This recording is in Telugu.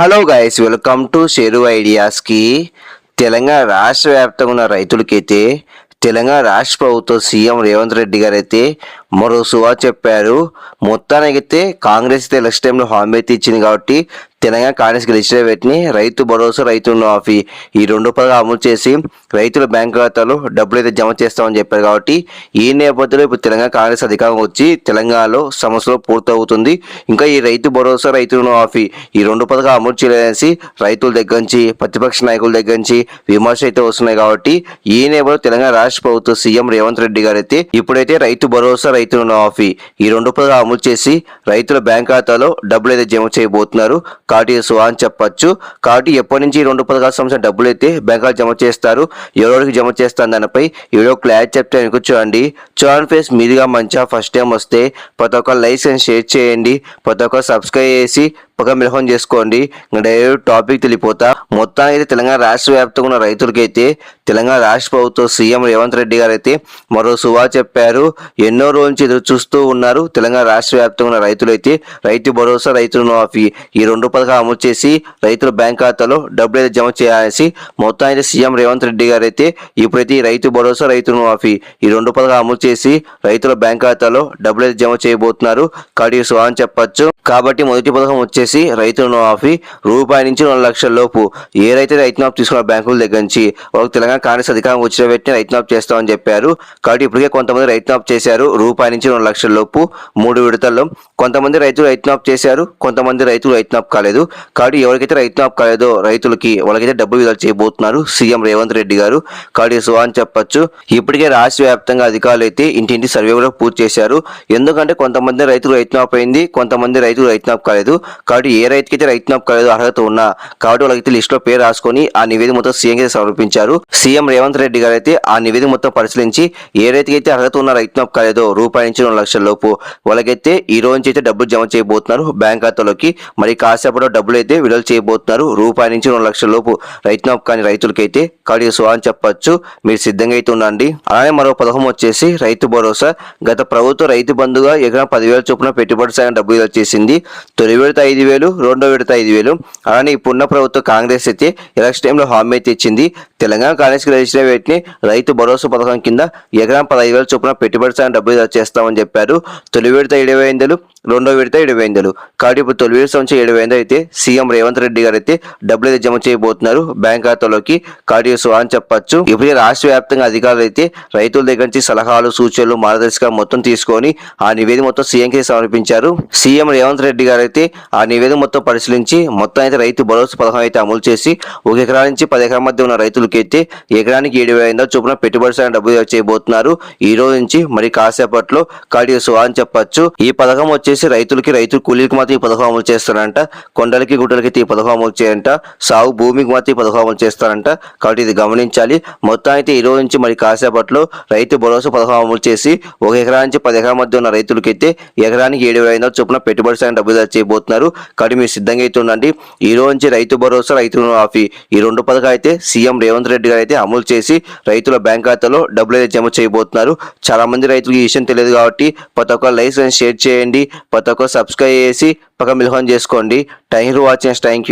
Hello guys welcome to Sheru ఐడియాస్కి Telangana రాష్ట్ర వ్యాప్తంగా ఉన్న రైతులకైతే తెలంగాణ రాష్ట్ర ప్రభుత్వం సీఎం రేవంత్ రెడ్డి గారు అయితే మరో సువా చెప్పారు. మొత్తానికైతే కాంగ్రెస్ అయితే ఎలక్షన్ టైంలో హామీ అయితే ఇచ్చింది కాబట్టి తెలంగాణ కాంగ్రెస్ గెలిచిన వీటిని రైతు భరోసా రైతు మాఫీ ఈ రెండు పదాలు అమలు చేసి రైతుల బ్యాంక్ ఖాతాలో డబ్బులు అయితే జమ చేస్తామని చెప్పారు కాబట్టి ఈ నేపథ్యంలో ఇప్పుడు తెలంగాణ కాంగ్రెస్ అధికారం వచ్చి తెలంగాణలో సమస్యలు పూర్తవుతుంది. ఇంకా ఈ రైతు భరోసా రైతు మాఫీ ఈ రెండు పథకాలు అమలు చేయలేసి రైతుల దగ్గర నుంచి ప్రతిపక్ష నాయకుల దగ్గర నుంచి విమర్శ అయితే వస్తున్నాయి కాబట్టి ఈ నేపథ్యంలో తెలంగాణ రాష్ట్ర ప్రభుత్వ సీఎం రేవంత్ రెడ్డి గారు అయితే ఇప్పుడైతే రైతు భరోసా రైతు మాఫీ ఈ రెండు పథకాలు అమలు చేసి రైతుల బ్యాంక్ ఖాతాలో డబ్బులు అయితే జమ చేయబోతున్నారు. కాబట్టి సుహా అని చెప్పొచ్చు. కాబట్టి ఎప్పటి నుంచి రెండు పథకాల సంవత్సరం డబ్బులు అయితే బ్యాంకులు జమ చేస్తారు. ఎవరికి జమ చేస్తాను దానిపై ఈ వీడియో క్లారిటీ చెప్తే వెనుక చూడండి. చూడండి ఫేస్ మీదుగా మంచిగా ఫస్ట్ టైం వస్తే ప్రతి ఒక్క లైసెన్స్ షేర్ చేయండి. ప్రతి ఒక్క సబ్స్క్రైబ్ చేసి ఒక మిలహం చేసుకోండి. ఇంకా డైరెక్ట్ టాపిక్ తెలిపోతా. మొత్తానికి అయితే తెలంగాణ రాష్ట్ర వ్యాప్తంగా ఉన్న రైతులకైతే తెలంగాణ రాష్ట్ర ప్రభుత్వం సీఎం రేవంత్ రెడ్డి గారు అయితే మరో సువా చెప్పారు. ఎన్నో రోజుల నుంచి ఎదురు చూస్తూ ఉన్నారు. తెలంగాణ రాష్ట్ర వ్యాప్తంగా ఉన్న రైతులైతే రైతు భరోసా రైతు మాఫీ ఈ రెండు పథకాలు అమలు చేసి రైతుల బ్యాంక్ ఖాతాలో డబ్బులు అయితే జమ చేయాలని మొత్తం అయితే సీఎం రేవంత్ రెడ్డి గారు అయితే ఇప్పుడైతే ఈ రైతు భరోసా రైతు మాఫీ ఈ రెండు పథకాలు అమలు చేసి రైతుల బ్యాంక్ ఖాతాలో డబ్బులు అయితే జమ చేయబోతున్నారు. కాబట్టి సువా అని చెప్పొచ్చు. కాబట్టి మొదటి పథకం వచ్చేసి రైతు రుణమాఫీ రూపాయి నుంచి రెండు లక్షల లోపు ఏ రైతు రైతు తీసుకున్న బ్యాంకుల దగ్గర నుంచి వాళ్ళకి తెలంగాణ కాంగ్రెస్ అధికారం వచ్చిన వెంటనే రైతునాఫ్ చేస్తామని చెప్పారు. కాబట్టి ఇప్పటికే కొంతమంది రైతునాఫ్ చేశారు. రూపాయి నుంచి రెండు లక్షల లోపు మూడు విడతల్లో కొంతమంది రైతులు రైతునాఫ్ చేశారు. కొంతమంది రైతులు రైతునాఫ్ కాలేదు. కాబట్టి ఎవరికైతే రైతునాఫ్ కాలేదో రైతులకి వాళ్ళకైతే డబ్బులు విడుదల చేయబోతున్నారు సీఎం రేవంత్ రెడ్డి గారు. కాబట్టి సో అని చెప్పొచ్చు. ఇప్పటికే రాష్ట్ర వ్యాప్తంగా అధికారులు అయితే ఇంటింటి సర్వే కూడా పూర్తి చేశారు. ఎందుకంటే కొంతమంది రైతులు రైతునాఫ్ అయింది. కొంతమంది రైతులు రైతునాఫ్ కాలేదు. కాబట్టి ఏ రైతుకైతే రైతు మాఫ్ కాలేదు అర్హత ఉన్నా కాబట్టి వాళ్ళకైతే లిస్ట్లో పేరు రాసుకొని ఆ నివేదిక మొత్తం సీఎం కి సమర్పించారు. సీఎం రేవంత్ రెడ్డి గారు అయితే ఆ నివేదిక మొత్తం పరిశీలించి ఏ రైతుకైతే అర్హత ఉన్న రైతు మాఫ్ కాలేదో రూపాయి నుంచి రెండు లక్షల లోపు వాళ్ళకైతే ఈ రోజు నుంచి అయితే డబ్బులు జమ చేయబోతున్నారు బ్యాంక్ ఖాతాలోకి. మరి కాసేపట్లో డబ్బులు అయితే విడుదల చేయబోతున్నారు. రూపాయి నుంచి రెండు లక్షల లోపు రైతు మాఫ్ కాని రైతులకైతే కాబట్టి సో అని చెప్పొచ్చు. మీరు సిద్ధంగా అయితే ఉండండి. అలానే మరో పథకం వచ్చేసి రైతు భరోసా. గత ప్రభుత్వం రైతు బంధుగా ఎకరం పదివేల చొప్పున పెట్టుబడి సాయం డబ్బులు చేసింది. తొలి విడత ఐదు వేలు రెండో విడత ఐదు వేలు. అలానే ఇప్పుడున్న ప్రభుత్వం కాంగ్రెస్ అయితే ఎలక్షన్ టైంలో హామీ అయితే ఇచ్చింది. తెలంగాణ కాంగ్రెస్ గెలిచిన వీటిని రైతు భరోసా పథకం కింద ఎకరం పదహైదు వేల చొప్పున పెట్టుబడి సాయం డబ్బులు చేస్తామని చెప్పారు. తొలి విడత ఇరవై ఐదులు రెండో విడత ఇరవై ఐదులు కాబట్టి ఇప్పుడు తొలి విడత సంవత్సరం ఏడు ఐదు అయితే సీఎం రేవంత్ రెడ్డి గారు అయితే డబ్బులు అయితే జమ చేయబోతున్నారు బ్యాంక్ ఖాతాలోకి. కాబట్టి సో అని చెప్పొచ్చు. ఇప్పుడు రాష్ట్ర వ్యాప్తంగా అధికారులు అయితే రైతుల దగ్గర నుంచి సలహాలు సూచనలు మార్గదర్శకాలు మొత్తం తీసుకొని ఆ నివేదిక మొత్తం సీఎంకి సమర్పించారు. సీఎం రేవంత్ రెడ్డి గారు అయితే ఆ నివేదిక మొత్తం పరిశీలించి మొత్తం అయితే రైతు భరోసా పథకం అయితే అమలు చేసి ఒక ఎకరా నుంచి పది ఎకరాల మధ్య ఉన్న రైతులకి అయితే ఎకరానికి ఏడు వేల ఐదు చొప్పున పెట్టుబడి సాయం డబ్బులు చేయబోతున్నారు. ఈ రోజు నుంచి మరి కాసేపట్లో కాడి సో అని చెప్పొచ్చు. ఈ పథకం వచ్చేసి రైతులకి రైతు కూలీలకు మాత్రం ఈ పథకం అమలు చేస్తారంట. కొండలకి గుడ్డలకి అయితే ఈ పథకం అమలు చేయంట. సాగు భూమికి మాత్రం ఈ పథకం అమలు చేస్తారంట. కాబట్టి ఇది గమనించాలి. మొత్తం అయితే ఈ రోజు నుంచి మరి కాసేపట్లో రైతు భరోసా పథకం అమలు చేసి ఒక ఎకరా నుంచి పది ఎకరాల మధ్య ఉన్న రైతులకైతే ఎకరానికి ఏడు వేల ఐదు చొప్పున పెట్టుబడి సాయం డబ్బులు చేయబోతున్నారు. కాబట్టి మీరు సిద్ధంగా అయితే ఉండండి ఈ రోజు నుంచి రైతు భరోసా రైతు రుణమాఫీ ఈ రెండు పథకాలు అయితే సీఎం రేవంత్ రెడ్డి గారు అయితే అమలు చేసి రైతుల బ్యాంక్ ఖాతాలో డబ్బులు అయితే జమ చేయబోతున్నారు. చాలా మంది రైతులకు ఈ విషయం తెలియదు కాబట్టి ప్రతి ఒక్క లైసెన్స్ షేర్ చేయండి ప్రతి ఒక్క సబ్స్క్రైబ్ చేసి పక్క మిలహం చేసుకోండి. Thank you watching thank you.